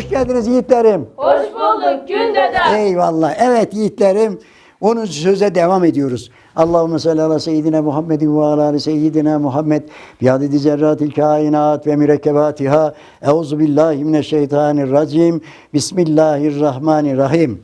Hoş geldiniz yiğitlerim. Hoş bulduk gün dede. Eyvallah. Evet yiğitlerim. Onun söze devam ediyoruz. Allahümme salli ala seyyidina Muhammedin ve ala ali seyyidina Muhammed bi adedi zerratil kainat ve mürekkebatiha. Euzu billahi mineşşeytanirracim. Bismillahirrahmanirrahim.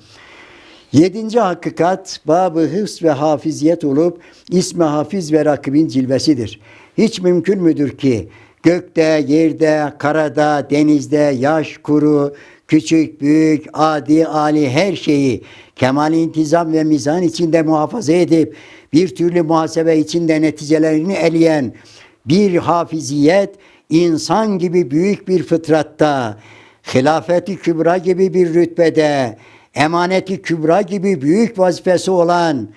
Yedinci hakikat babı hıfz ve hafiziyet olup ismi hafiz ve rakibin cilvesidir. Hiç mümkün müdür ki gökte, yerde, karada, denizde, yaş, kuru, küçük, büyük, adi, ali her şeyi kemal intizam ve mizan içinde muhafaza edip bir türlü muhasebe içinde neticelerini eleyen bir hafiziyet insan gibi büyük bir fıtratta, hilafeti kübra gibi bir rütbede, emaneti kübra gibi büyük vazifesi olan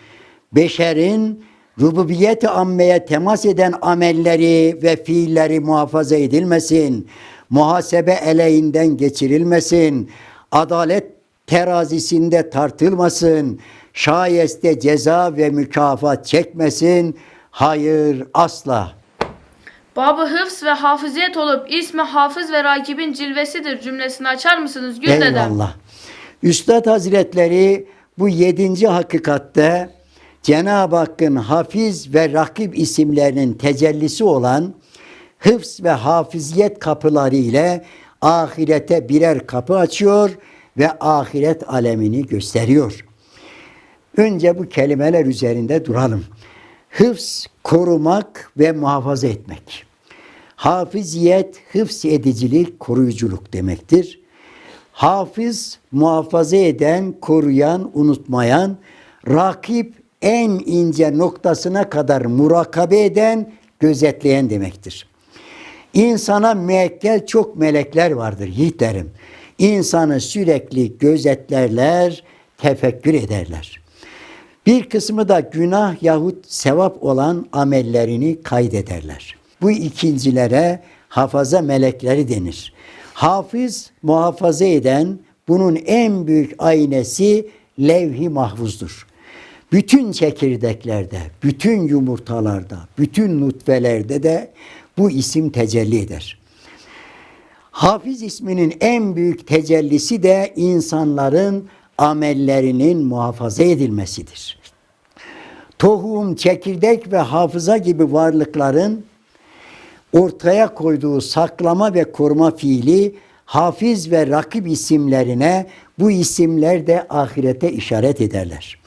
beşerin rububiyet-i ammeye temas eden amelleri ve fiilleri muhafaza edilmesin, muhasebe eleğinden geçirilmesin, adalet terazisinde tartılmasın, şayeste ceza ve mükafat çekmesin, hayır asla. Babı hıfz ve hafıziyet olup ismi hafız ve rakibin cilvesidir cümlesini açar mısınız dede? Eyvallah. Üstad Hazretleri bu yedinci hakikatte Cenab-ı Hakk'ın hafiz ve rakip isimlerinin tecellisi olan hıfz ve hafiziyet kapıları ile ahirete birer kapı açıyor ve ahiret alemini gösteriyor. Önce bu kelimeler üzerinde duralım. Hıfz korumak ve muhafaza etmek. Hafiziyet hıfz edicilik, koruyuculuk demektir. Hafız muhafaza eden, koruyan, unutmayan, rakip en ince noktasına kadar murakabe eden, gözetleyen demektir. İnsana müekkel çok melekler vardır yiğitlerim. İnsanı sürekli gözetlerler, tefekkür ederler. Bir kısmı da günah yahut sevap olan amellerini kaydederler. Bu ikincilere hafaza melekleri denir. Hafız muhafaza eden bunun en büyük aynesi levh-i mahfuzdur. Bütün çekirdeklerde, bütün yumurtalarda, bütün nutfelerde de bu isim tecelli eder. Hafiz isminin en büyük tecellisi de insanların amellerinin muhafaza edilmesidir. Tohum, çekirdek ve hafıza gibi varlıkların ortaya koyduğu saklama ve koruma fiili hafiz ve rakip isimlerine bu isimler de ahirete işaret ederler.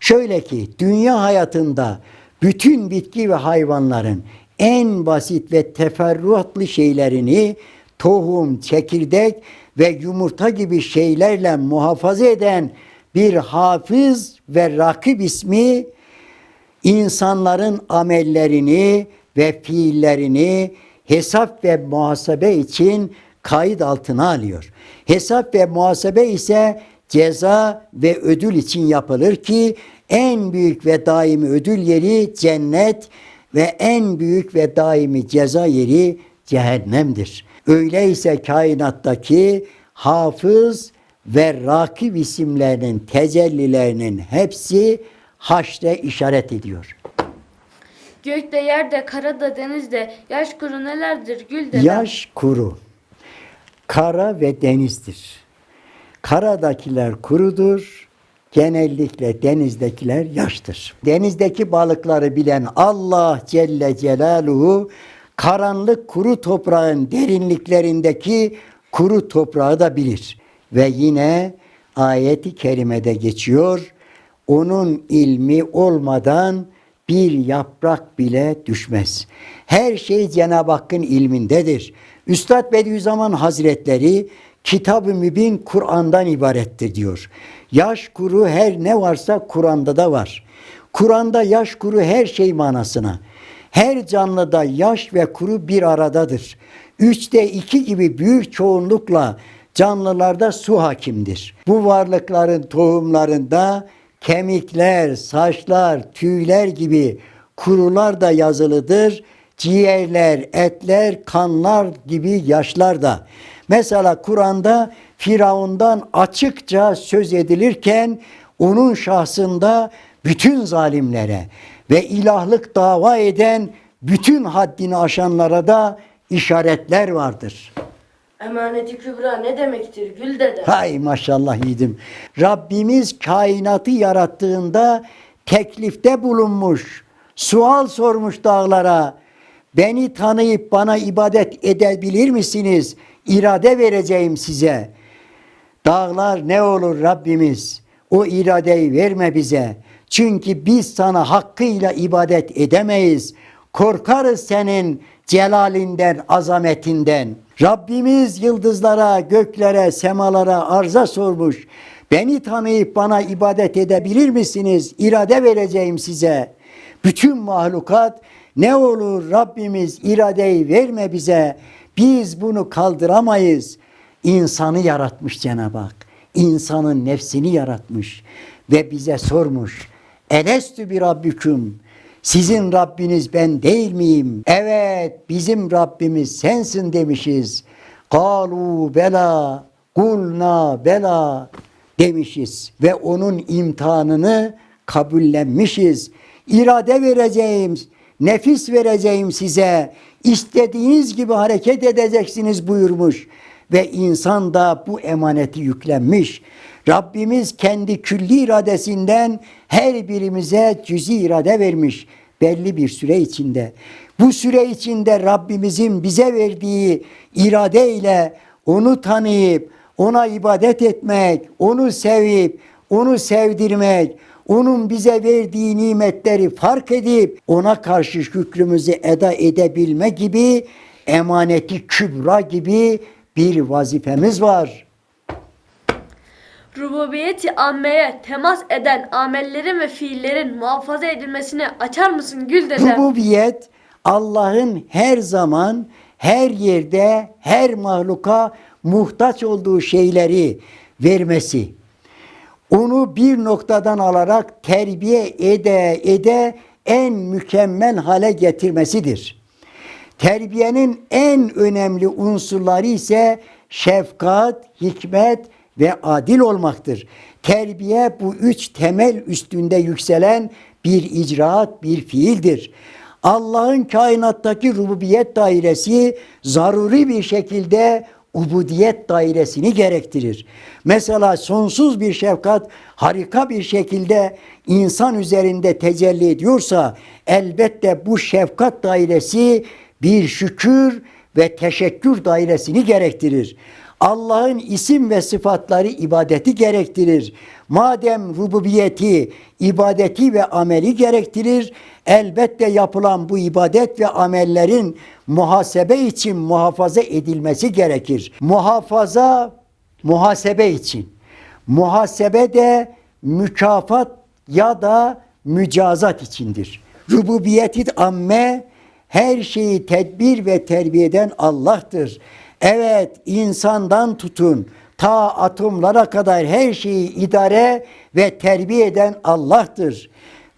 Şöyle ki dünya hayatında bütün bitki ve hayvanların en basit ve teferruatlı şeylerini tohum, çekirdek ve yumurta gibi şeylerle muhafaza eden bir hafız ve rakip ismi insanların amellerini ve fiillerini hesap ve muhasebe için kayıt altına alıyor. Hesap ve muhasebe ise ceza ve ödül için yapılır ki en büyük ve daimi ödül yeri cennet ve en büyük ve daimi ceza yeri cehennemdir. Öyleyse kainattaki hafız ve rakip isimlerinin tecellilerinin hepsi haşre işaret ediyor. Gökte, yerde, karada, denizde yaş kuru nelerdir gül dede? Yaş kuru, kara ve denizdir. Karadakiler kurudur, genellikle denizdekiler yaştır. Denizdeki balıkları bilen Allah Celle Celaluhu karanlık kuru toprağın derinliklerindeki kuru toprağı da bilir. Ve yine ayeti kerimede geçiyor. Onun ilmi olmadan bir yaprak bile düşmez. Her şey Cenab-ı Hakk'ın ilmindedir. Üstad Bediüzzaman Hazretleri Kitab-ı Mübin Kur'an'dan ibarettir diyor. Yaş kuru her ne varsa Kur'an'da da var. Kur'an'da yaş kuru her şey manasına. Her canlıda yaş ve kuru bir aradadır. Üçte iki gibi büyük çoğunlukla canlılarda su hakimdir. Bu varlıkların tohumlarında kemikler, saçlar, tüyler gibi kurular da yazılıdır. Ciğerler, etler, kanlar gibi yaşlar da. Mesela Kur'an'da Firavun'dan açıkça söz edilirken onun şahsında bütün zalimlere ve ilahlık dava eden bütün haddini aşanlara da işaretler vardır. Emaneti kübra ne demektir Gül dede? Hay maşallah yiğidim. Rabbimiz kainatı yarattığında teklifte bulunmuş. Sual sormuş dağlara. Beni tanıyıp bana ibadet edebilir misiniz? İrade vereceğim size. Dağlar ne olur Rabbimiz? O iradeyi verme bize. Çünkü biz sana hakkıyla ibadet edemeyiz. Korkarız senin celalinden, azametinden. Rabbimiz yıldızlara, göklere, semalara arza sormuş. Beni tanıyıp bana ibadet edebilir misiniz? İrade vereceğim size. Bütün mahlukat ne olur Rabbimiz iradeyi verme bize. Biz bunu kaldıramayız. İnsanı yaratmış Cenab-ı Hak. İnsanın nefsini yaratmış ve bize sormuş. Elestü bir Rabbüküm. Sizin Rabbiniz ben değil miyim? Evet bizim Rabbimiz sensin demişiz. Kalu bela kulna bela demişiz ve onun imtihanını kabullenmişiz. İrade vereceğim, nefis vereceğim size. İstediğiniz gibi hareket edeceksiniz buyurmuş. Ve insan da bu emaneti yüklenmiş. Rabbimiz kendi külli iradesinden her birimize cüzi irade vermiş belli bir süre içinde. Bu süre içinde Rabbimizin bize verdiği irade ile onu tanıyıp ona ibadet etmek, onu sevip onu sevdirmek, onun bize verdiği nimetleri fark edip ona karşı şükrümüzü eda edebilme gibi emaneti kübra gibi bir vazifemiz var. Rububiyeti ammeye temas eden amellerin ve fiillerin muhafaza edilmesini açar mısın Gül dede? Rububiyet Allah'ın her zaman her yerde her mahluka muhtaç olduğu şeyleri vermesi. Onu bir noktadan alarak terbiye ede ede en mükemmel hale getirmesidir. Terbiyenin en önemli unsurları ise şefkat, hikmet ve adil olmaktır. Terbiye bu üç temel üstünde yükselen bir icraat, bir fiildir. Allah'ın kainattaki rububiyet dairesi zaruri bir şekilde ubudiyet dairesini gerektirir. Mesela sonsuz bir şefkat harika bir şekilde insan üzerinde tecelli ediyorsa elbette bu şefkat dairesi bir şükür ve teşekkür dairesini gerektirir. Allah'ın isim ve sıfatları ibadeti gerektirir. Madem rububiyeti, ibadeti ve ameli gerektirir, elbette yapılan bu ibadet ve amellerin muhasebe için muhafaza edilmesi gerekir. Muhafaza muhasebe için. Muhasebe de mükafat ya da mücazat içindir. Rububiyeti amme her şeyi tedbir ve terbiyeden Allah'tır. Evet insandan tutun ta atomlara kadar her şeyi idare ve terbiye eden Allah'tır.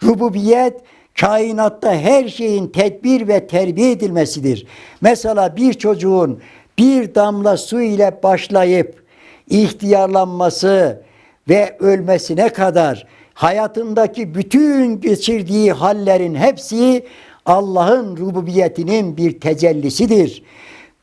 Rububiyet kainatta her şeyin tedbir ve terbiye edilmesidir. Mesela bir çocuğun bir damla su ile başlayıp ihtiyarlanması ve ölmesine kadar hayatındaki bütün geçirdiği hallerin hepsi Allah'ın rububiyetinin bir tecellisidir.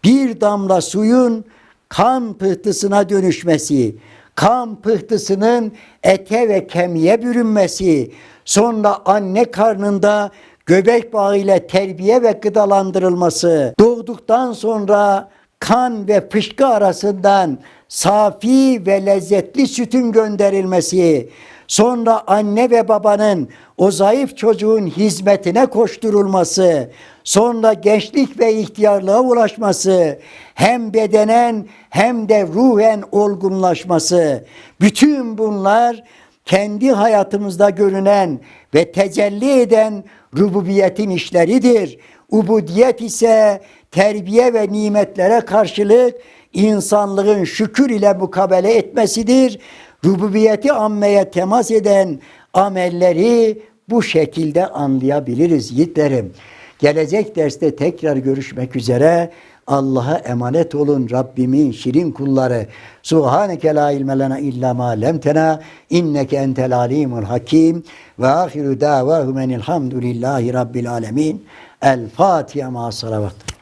Bir damla suyun kan pıhtısına dönüşmesi, kan pıhtısının ete ve kemiğe bürünmesi, sonra anne karnında göbek bağı ile terbiye ve gıdalandırılması, doğduktan sonra kan ve fışkı arasından safi ve lezzetli sütün gönderilmesi, sonra anne ve babanın o zayıf çocuğun hizmetine koşturulması, sonra gençlik ve ihtiyarlığa ulaşması, hem bedenen hem de ruhen olgunlaşması, bütün bunlar kendi hayatımızda görünen ve tecelli eden rububiyetin işleridir. Ubudiyet ise terbiye ve nimetlere karşılık insanlığın şükür ile mukabele etmesidir. Rububiyeti ammeye temas eden amelleri bu şekilde anlayabiliriz yiğitlerim. Gelecek derste tekrar görüşmek üzere. Allah'a emanet olun Rabbimin şirin kulları. Subhaneke la ilme lena illa ma lemtena inneke entel alimul hakim ve ahiru davahumen elhamdülillahi rabbil alemin. El Fatiha ma salavat.